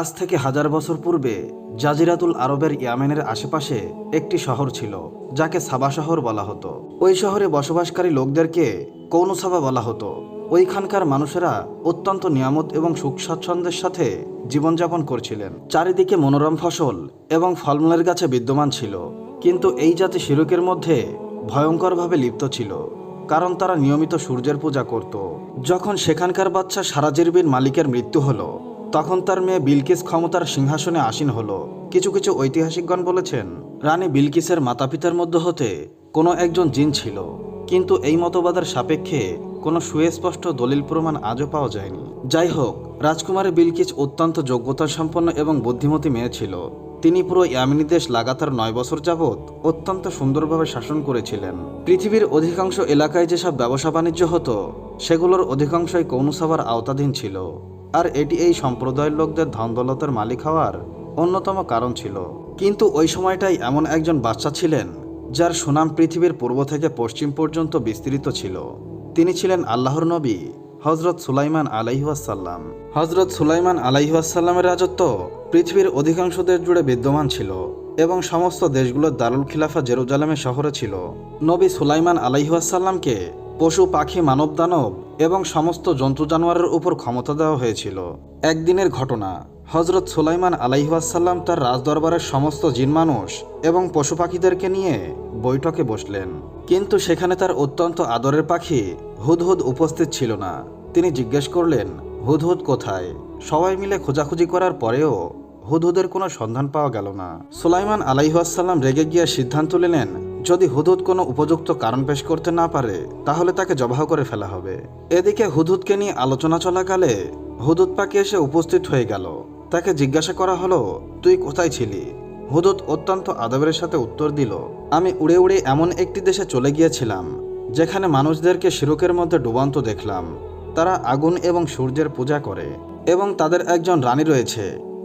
আজ থেকে হাজার বছর পূর্বে জাজিরাতুল আরবের ইয়ামেনের আশেপাশে একটি শহর ছিল, যাকে সাবা শহর বলা হতো। ওই শহরে বসবাসকারী লোকদেরকে কৌনসাবা বলা হতো। ওইখানকার মানুষেরা অত্যন্ত নিয়ামত এবং সুখ স্বাচ্ছন্দ্যের সাথে জীবনযাপন করছিলেন। চারিদিকে মনোরম ফসল এবং ফলমূলের গাছে বিদ্যমান ছিল, কিন্তু এই জাতি শিরকের মধ্যে ভয়ঙ্করভাবে লিপ্ত ছিল, কারণ তারা নিয়মিত সূর্যের পূজা করত। যখন সেখানকার বাচ্চা সারাজিরবিন মালিকের মৃত্যু হলো তখন তার মেয়ে বিলকিস ক্ষমতার সিংহাসনে আসীন হলো। কিছু কিছু ঐতিহাসিকগণ বলেছেন, রানী বিলকিসের মাতাপিতার মধ্যে হতে কোনো একজন জিন ছিল। কিন্তু এই মতবাদের সাপেক্ষে কোনো সুস্পষ্ট দলিল প্রমাণ আজও পাওয়া যায়নি। যাই হোক, রাজকুমারী বিলকিস অত্যন্ত যোগ্যতা সম্পন্ন এবং বুদ্ধিমতী মেয়ে ছিল। তিনি পুরো ইয়ামিনী দেশ লাগাতার নয় বছর যাবৎ অত্যন্ত সুন্দরভাবে শাসন করেছিলেন। পৃথিবীর অধিকাংশ এলাকায় যেসব ব্যবসা বাণিজ্য হতো, সেগুলোর অধিকাংশই কৌনুসভার আওতাধীন ছিল। আর এটি এই সম্প্রদায়ের লোকদের ধনদৌলতের মালিক হওয়ার অন্যতম কারণ ছিল। কিন্তু ওই সময়টাই এমন একজন বাচ্চা ছিলেন, যার সুনাম পৃথিবীর পূর্ব থেকে পশ্চিম পর্যন্ত বিস্তৃত ছিল। তিনি ছিলেন আল্লাহর নবী হজরত সুলাইমান আলাইহাসাল্লাম হজরত সুলাইমান আলাইহাসাল্লামের রাজত্ব পৃথিবীর অধিকাংশ দেশ জুড়ে বিদ্যমান ছিল এবং সমস্ত দেশগুলোর দারুল খিলাফা জেরুজালেমের শহরে ছিল। নবী সুলাইমান আলাইহাসাল্লামকে পশু, পাখি মানব দানব এবং সমস্ত জন্তু জানোয়ারের উপর ক্ষমতা দেওয়া হয়েছিল। একদিনের ঘটনা হজরত সুলাইমান আলাইহাসাল্লাম তার রাজদরবারের সমস্ত জিন মানুষ এবং পশু পাখিদেরকে নিয়ে বৈঠকে বসলেন। কিন্তু সেখানে তার অত্যন্ত আদরের পাখি হুদহুদ উপস্থিত ছিল না। তিনি জিজ্ঞেস করলেন, হুদহুদ কোথায়? সবাই মিলে খোঁজাখুঁজি করার পরেও হুদহুদের কোনো সন্ধান পাওয়া গেল না। সুলাইমান আলাইহাসাল্লাম রেগে গিয়ে সিদ্ধান্ত নিলেন যদি হুদুদ কোনো উপযুক্ত কারণ পেশ করতে না পারে, তাহলে তাকে জবাহ করে ফেলা হবে। এদিকে হুদুদকে নিয়ে আলোচনা চলাকালে হুদুদ পাখি এসে উপস্থিত হয়ে গেল। তাকে জিজ্ঞাসা করা হলো, তুই কোথায় ছিলি? হুদুদ অত্যন্ত আদবের সাথে উত্তর দিল, আমি উড়ে উড়ে এমন একটি দেশে চলে গিয়েছিলাম, যেখানে মানুষদেরকে শিরকের মধ্যে ডুবান্ত দেখলাম। তারা আগুন এবং সূর্যের পূজা করে এবং তাদের একজন রানী রয়েছে।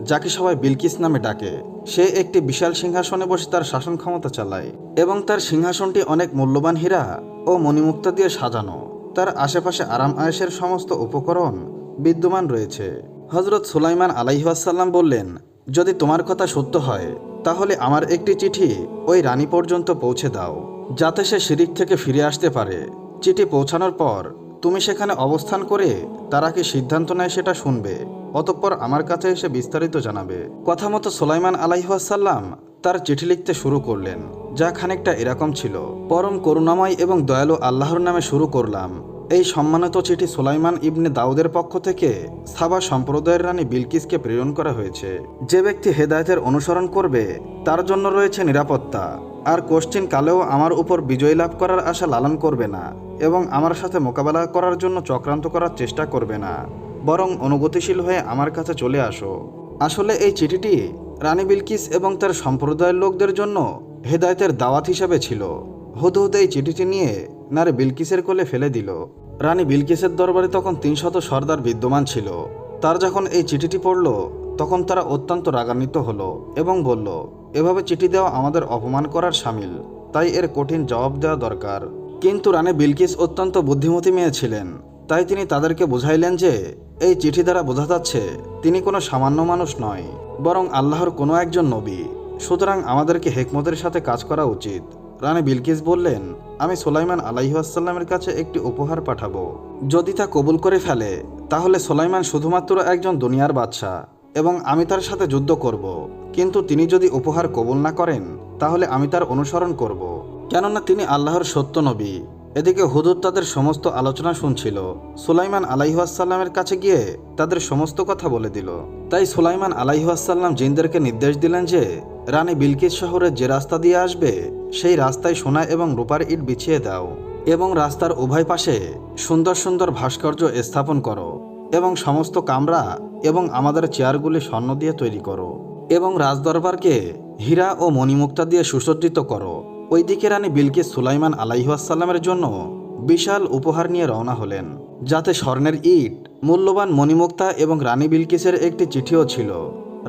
যাকে সবাই বিলকিস নামে ডাকে। সে একটি বিশাল সিংহাসনে বসে তার শাসন ক্ষমতা চালায় এবং তার সিংহাসনটি অনেক মূল্যবান হীরা ও মণিমুক্তা দিয়ে সাজানো। তার আশেপাশে আরাম আয়েসের সমস্ত উপকরণ বিদ্যমান রয়েছে। হজরত সুলাইমান আলাইহাসাল্লাম বললেন, যদি তোমার কথা সত্য হয়, তাহলে আমার একটি চিঠি ওই রানী পর্যন্ত পৌঁছে দাও, যাতে সে শিরিক থেকে ফিরে আসতে পারে। চিঠি পৌঁছানোর পর তুমি সেখানে অবস্থান করে তারা কি সিদ্ধান্ত নেয় সেটা শুনবে। অতঃপর আমার কাছে এসে বিস্তারিত জানাবে। কথা মতো সোলাইমান আলাইহাসাল্লাম তার চিঠি লিখতে শুরু করলেন, যা খানিকটা এরকম ছিল। পরম করুণাময় এবং দয়ালু আল্লাহর নামে শুরু করলাম। এই সম্মানিত চিঠি সোলাইমান ইবনে দাউদের পক্ষ থেকে সাবা সম্প্রদায়ের রানী বিলকিসকে প্রেরণ করা হয়েছে। যে ব্যক্তি হেদায়তের অনুসরণ করবে, তার জন্য রয়েছে নিরাপত্তা। আর কোশ্চিন কালেও আমার উপর বিজয় লাভ করার আশা লালন করবে না এবং আমার সাথে মোকাবেলা করার জন্য চক্রান্ত করার চেষ্টা করবে না। বরং অনুগতিশীল হয়ে আমার কাছে চলে আসো। আসলে এই চিঠিটি রানী বিলকিস এবং তার সম্প্রদায়ের লোকদের জন্য হেদায়তের দাওয়াত হিসাবে ছিল। হুদহুদ এই চিঠিটি নিয়ে নারে বিলকিসের কোলে ফেলে দিল। রানী বিলকিসের দরবারে তখন তিনশত সর্দার বিদ্যমান ছিল। তার যখন এই চিঠিটি পড়ল, তখন তারা অত্যন্ত রাগান্বিত হলো এবং বলল, এভাবে চিঠি দেওয়া আমাদের অপমান করার সামিল। তাই এর কঠিন জবাব দেওয়া দরকার। কিন্তু রানী বিলকিস অত্যন্ত বুদ্ধিমতী মেয়ে ছিলেন। তাই তিনি তাদেরকে বুঝাইলেন যে, এই চিঠি দ্বারা বোঝা যাচ্ছে, তিনি কোনো সামান্য মানুষ নয়, বরং আল্লাহর কোনো একজন নবী। সুতরাং আমাদেরকে হেকমতের সাথে কাজ করা উচিত। রানী বিলকিস বললেন, আমি সোলাইমান আলাইহাসাল্লামের কাছে একটি উপহার পাঠাবো। যদি তা কবুল করে ফেলে, তাহলে সোলাইমান শুধুমাত্র একজন দুনিয়ার বাদশা এবং আমি তার সাথে যুদ্ধ করব। কিন্তু তিনি যদি উপহার কবুল না করেন, তাহলে আমি তার অনুসরণ করব। কেননা তিনি আল্লাহর সত্য নবী। এদিকে হুদুদ তাদের সমস্ত আলোচনা শুনছিল। সুলাইমান আলাইহাসাল্লামের কাছে গিয়ে তাদের সমস্ত কথা বলে দিল। তাই সুলাইমান আলাইহাসাল্লাম জিনদেরকে নির্দেশ দিলেন যে, রানী বিলকিস শহরের যে রাস্তা দিয়ে আসবে, সেই রাস্তায় সোনা এবং রূপার ইট বিছিয়ে দাও এবং রাস্তার উভয় পাশে সুন্দর সুন্দর ভাস্কর্য স্থাপন করো এবং সমস্ত কামরা এবং আমাদের চেয়ারগুলি স্বর্ণ দিয়ে তৈরি করো এবং রাজদরবারকে হীরা ও মণিমুক্তা দিয়ে সুসজ্জিত করো। ওইদিকে রানী বিলকিস সুলাইমান আলাইহাসাল্লামের জন্য বিশাল উপহার নিয়ে রওনা হলেন, যাতে স্বর্ণের ইট, মূল্যবান মণিমুক্তা এবং রানী বিলকিসের একটি চিঠিও ছিল।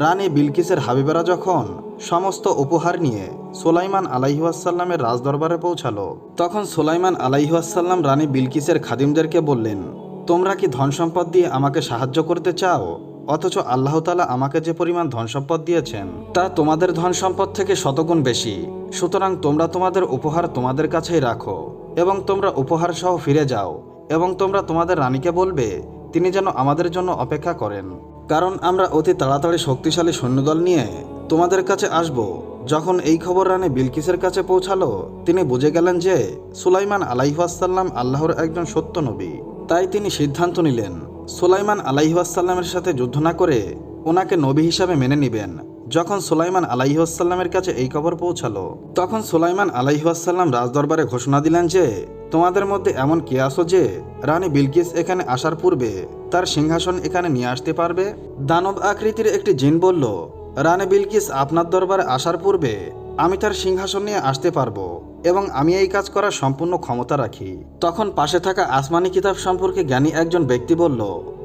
রানী বিলকিসের হাবিবেরা যখন সমস্ত উপহার নিয়ে সোলাইমান আলাইহাসাল্লামের রাজদরবারে পৌঁছালো, তখন সোলাইমান আলাইহাসাল্লাম রানী বিলকিসের খাদিমদেরকে বললেন, তোমরা কি ধন সম্পদ দিয়ে আমাকে সাহায্য করতে চাও? অথচ আল্লাহ তালা আমাকে যে পরিমাণ ধন সম্পদ দিয়েছেন, তা তোমাদের ধন সম্পদ থেকে শতগুণ বেশি। সুতরাং তোমরা তোমাদের উপহার তোমাদের কাছেই রাখো এবং তোমরা উপহার সহ ফিরে যাও এবং তোমরা তোমাদের রানীকে বলবে, তিনি যেন আমাদের জন্য অপেক্ষা করেন। কারণ আমরা অতি তাড়াতাড়ি শক্তিশালী সৈন্যদল নিয়ে তোমাদের কাছে আসব। যখন এই খবর রানী বিলকিসের কাছে পৌঁছালো, তিনি বুঝে গেলেন যে সুলাইমান আলাইহাসাল্লাম আল্লাহর একজন সত্য নবী। তাই তিনি সিদ্ধান্ত নিলেন সুলাইমান আলাইহাসাল্লামের সাথে যুদ্ধ না করে ওনাকে নবী হিসাবে মেনে নিবেন। যখন সুলাইমান আলাইহাসাল্লামের কাছে এই খবর পৌঁছালো, তখন সুলাইমান আলাইহাসাল্লাম রাজদরবারে ঘোষণা দিলেন যে, তোমাদের মধ্যে এমন কে আসো যে, রানী বিলকিস এখানে আসার পূর্বে তার সিংহাসন এখানে নিয়ে আসতে পারবে? দানব আকৃতির একটি জিন বলল, রানী বিলকিস আপনার দরবারে আসার পূর্বে আমি তার সিংহাসন নিয়ে আসতে পারব। এবং আমি এই কাজ করার সম্পূর্ণ ক্ষমতা রাখি। তখন পাশে থাকা আসমানি কিতাব সম্পর্কে জ্ঞানী একজন ব্যক্তি বলল,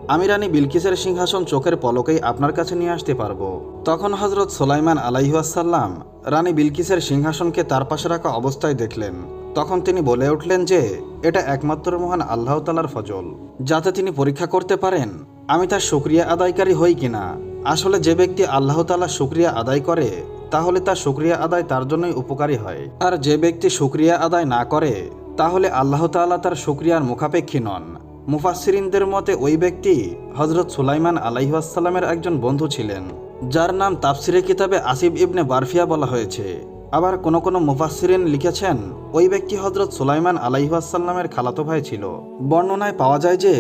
আমি রানী বিলকিসের সিংহাসন চোখের পলকেই আপনার কাছে নিয়ে আসতে পারব। তখন হজরত সোলাইমান আলাইহাসাল্লাম রানী বিলকিসের সিংহাসনকে তার পাশে রাখা অবস্থায় দেখলেন। তখন তিনি বলে উঠলেন যে, এটা একমাত্র মহান আল্লাহ তালার ফজল। যাতে তিনি পরীক্ষা করতে পারেন, আমি তার শুক্রিয়া আদায়কারী হই কিনা। আসলে যে ব্যক্তি আল্লাহ তালা শুক্রিয়া আদায় করে তাহলে তার শুক্রিয়া আদায় তার জন্যই উপকারী হয়। আর যে ব্যক্তি শুক্রিয়া আদায় না করে, তাহলে আল্লাহ তাআলা তার শুক্রিয়ার মুখাপেক্ষী নন। মুফাসসিরিনদের মতে ওই ব্যক্তি হজরত সুলাইমান আলাইহাসাল্লামের একজন বন্ধু ছিলেন, যার নাম তাফসিরে কিতাবে আসিফ ইবনে বারফিয়া বলা হয়েছে। আবার কোনো কোনো মুফাসসিরিন লিখেছেন, ওই ব্যক্তি হজরত সুলাইমান আলাইহাসাল্লামের খালাতো ভাই ছিল। বর্ণনায় পাওয়া যায় যে,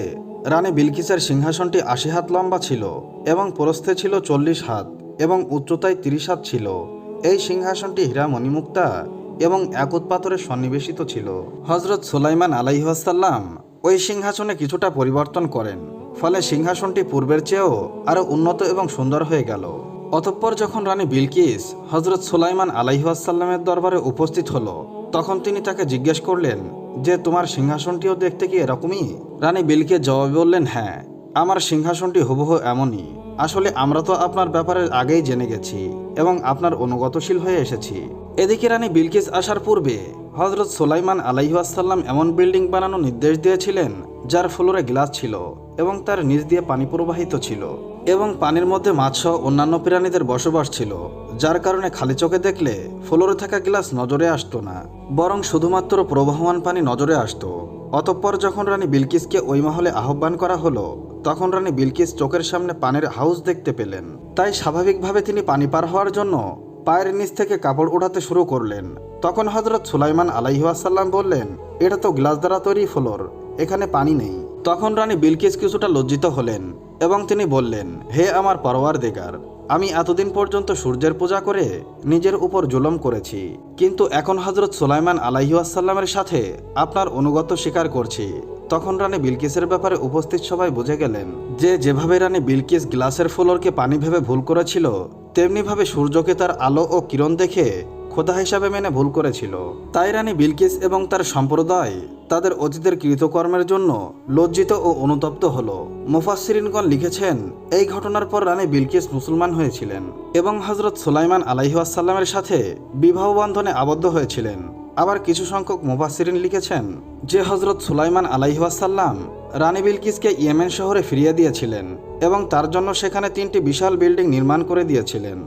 রানী বিলকিসের সিংহাসনটি আশি হাত লম্বা ছিল এবং প্রস্থে ছিল চল্লিশ হাত। উচ্চতায় তিরিশ হাত ছিল। এই সিংহাসনটি হীরা মণিমুক্তা এবং একত পাথরে সন্নিবেশিত ছিল। হজরত সুলাইমান আলাইহাসাল্লাম ওই সিংহাসনে কিছুটা পরিবর্তন করেন। ফলে সিংহাসনটি পূর্বের চেয়েও আরও উন্নত এবং সুন্দর হয়ে গেল। অতঃপর যখন রানী বিলকিস হজরত সুলাইমান আলাইহাসাল্লামের দরবারে উপস্থিত হলো, তখন তিনি তাকে জিজ্ঞেস করলেন যে, তোমার সিংহাসনটিও দেখতে কি এরকমই? রানী বিলকে জবাবে বললেন হ্যাঁ আমার সিংহাসনটি হুবহু এমনই। আসলে আমরা তো আপনার ব্যাপারে আগেই জেনে গেছি এবং আপনার অনুগতশীল হয়ে এসেছি। এদিকে রানী বিলকিস আসার পূর্বে হজরত সোলাইমান আলাইহাসাল্লাম এমন বিল্ডিং বানানোর নির্দেশ দিয়েছিলেন, যার ফ্লোরে গ্লাস ছিল এবং তার নিচ দিয়ে পানি প্রবাহিত ছিল এবং পানির মধ্যে মাছসহ অন্যান্য প্রাণীদের বসবাস ছিল, যার কারণে খালি চোখে দেখলে ফ্লোরে থাকা গ্লাস নজরে আসতো না, বরং শুধুমাত্র প্রবাহমান পানি নজরে আসতো। অতঃপর যখন রানী বিলকিসকে ওই মহলে আহ্বান করা হলো, তখন রানী বিলকিস চোখের সামনে পানের হাউস দেখতে পেলেন। তাই স্বাভাবিকভাবে তিনি পানি পার হওয়ার জন্য পায়ের নিচ থেকে কাপড় ওঠাতে শুরু করলেন। তখন হজরত সুলাইমান আলাইহাসাল্লাম বললেন, এটা তো গ্লাস দ্বারা তৈরি ফ্লোর, এখানে পানি নেই। তখন রানী বিলকিস কিছুটা লজ্জিত হলেন এবং তিনি বললেন, হে আমার পরওয়ার দেগার আমি এতদিন পর্যন্ত সূর্যের পূজা করে নিজের উপর জুলম করেছি, কিন্তু এখন হজরত সুলাইমান আলাহিউসাল্লামের সাথে আপনার অনুগত স্বীকার করছি। তখন রানী বিলকিসের ব্যাপারে উপস্থিত সবাই বুঝে গেলেন যে যেভাবে রানী বিলকিস গ্লাসের ফ্লোরকে পানি ভেবে ভুল করেছিল, তেমনিভাবে সূর্যকে তার আলো ও কিরণ দেখে খোদা হিসাবে মেনে ভুল করেছিল। তাই রানী বিলকিস এবং তার সম্প্রদায় তাদের অতীতের কৃতকর্মের জন্য লজ্জিত ও অনুতপ্ত হল। মুফাসসিরিনগণ লিখেছেন, এই ঘটনার পর রানী বিলকিস মুসলমান হয়েছিলেন এবং হজরত সুলাইমান আলাইহাসাল্লামের সাথে বিবাহ বন্ধনে আবদ্ধ হয়েছিলেন। আবার কিছু সংখ্যক মুফাসসিরিন লিখেছেন যে হজরত সুলাইমান আলাইহাসাল্লাম রানী বিলকিসকে ইয়েমেন শহরে ফিরিয়ে দিয়েছিলেন এবং তার জন্য সেখানে তিনটি বিশাল বিল্ডিং নির্মাণ করে দিয়েছিলেন।